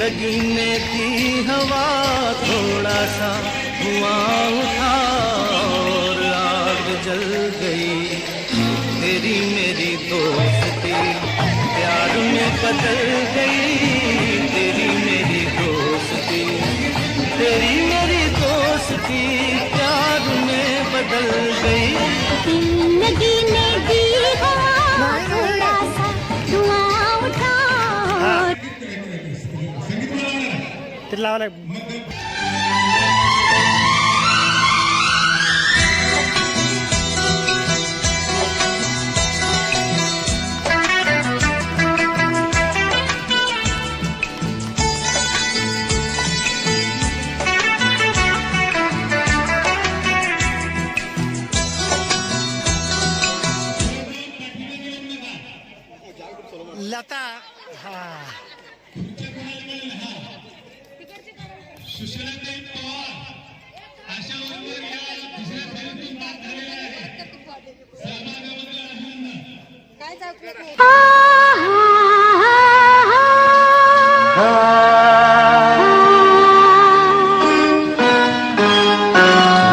लगने की हवा थोड़ा सा हुआ उठा और आग जल गई। तेरी मेरी दोस्ती प्यार में बदल गई। ते लावलाय लता हा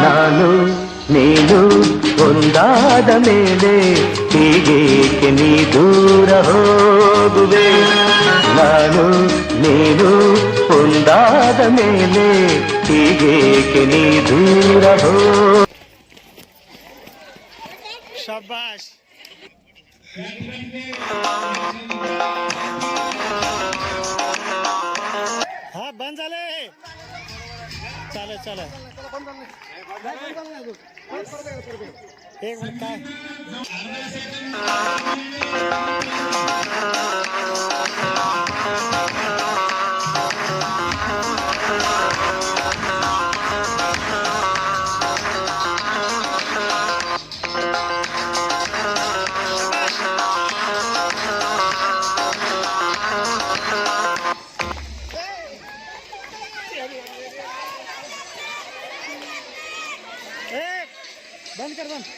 ನಾನು ನೀನು ಒಂದಾದ ಮೇಲೆ ಹೀಗೇಕೆ ನೀ ದೂರ ಹೋಗುವೆ ನಾನು ನೀನು ಒಂದಾದ ಮೇಲೆ ಹೀಗೇಕೆ ನೀ ದೂರ ಹೋ शाबाश हा बंद झाले चालेल चालेल एक मिनिट काय बंद कर बंद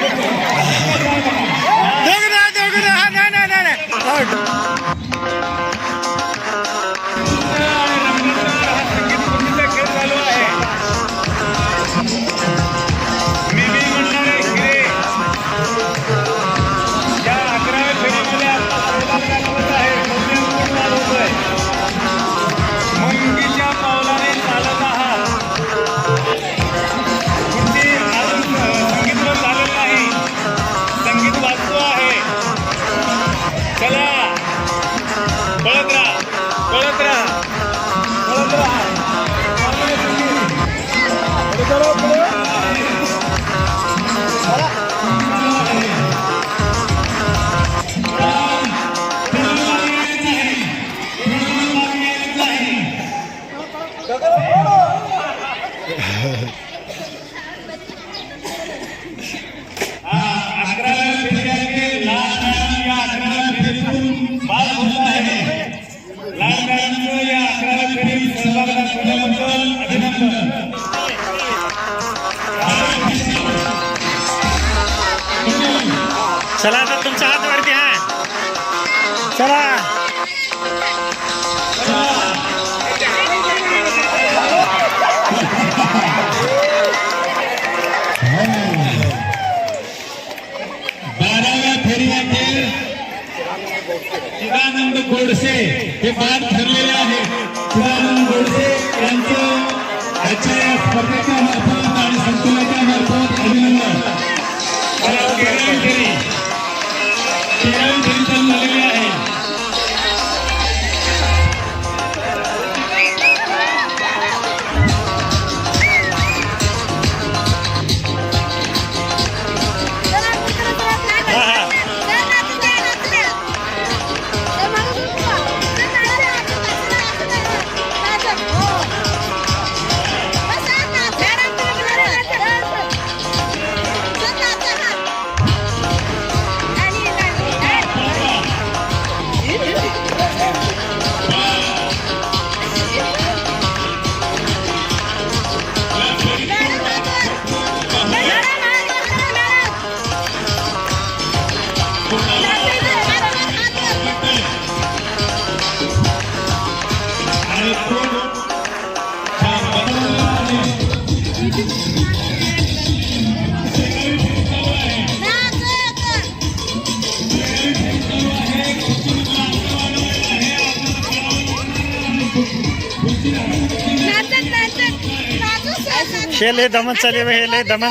चला. बाराव्या फेरीमध्ये चिदानंद गोडसे हे बाद ठरलेले आहेत चिदानंद गोडसे यांचं आजच्या या स्पर्धेत संस्थेच्या मार्फत आणि संकुलाच्या मार्फत अभिनंदन. केरळ फेरी केरळ झालेली शेले दमन चले हुए हेले दमन.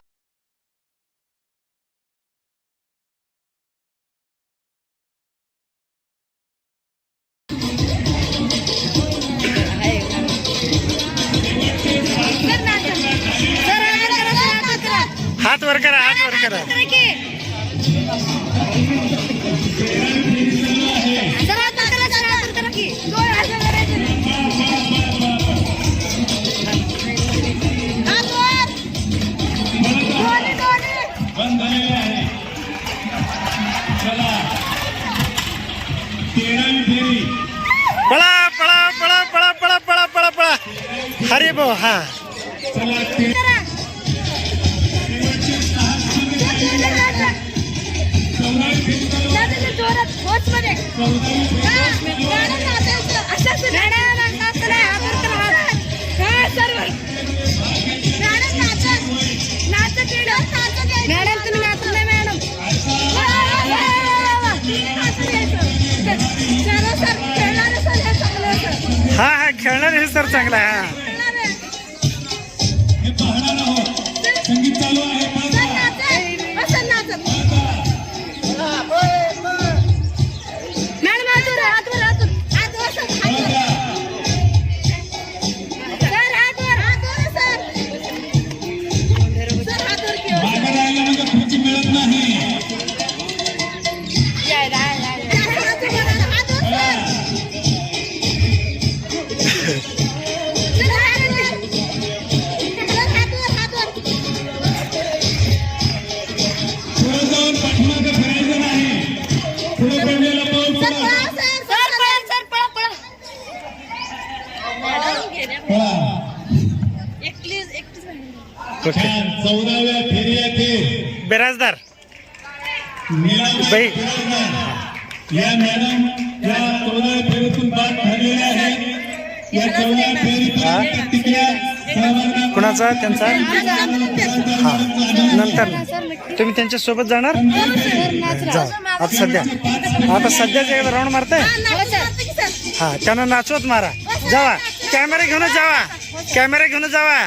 पळा पळा पळा पळा पळा पळा पळा. पळा हरे भाऊ हा. हा हा खेळणार हे सर चांगला आहे, हा चौदाव्या फेरी बिराजदार. या मॅडम या चौदाव्या फेरीतून बाद ठरलेल्या आहेत. या चौदाव्या हा? कुणाचा? त्यांचा? हा. नंतर. तुम्ही त्यांच्यासोबत जाणार? जा. आता सध्या. आता सध्याच एकदा राऊंड मारताय? हा त्यांना नाचवत मारा. जावा. कॅमेरा घेऊनच जावा. कॅमेरा घेऊनच जावा.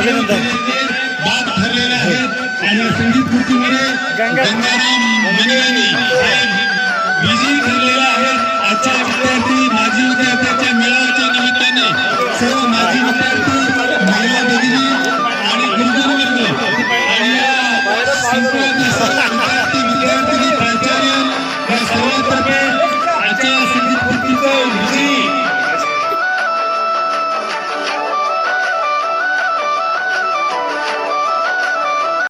अभिनंदन. बाद ठरलेले आहेत. आणि संगीत कृतीमध्ये गंगाराम मनेवानी विजयी ठरलेले आहेत. आजच्या विद्यार्थी माजी विद्यार्थ्यांच्या मेळाव्याच्या निमित्ताने सर्व माजी विद्यार्थी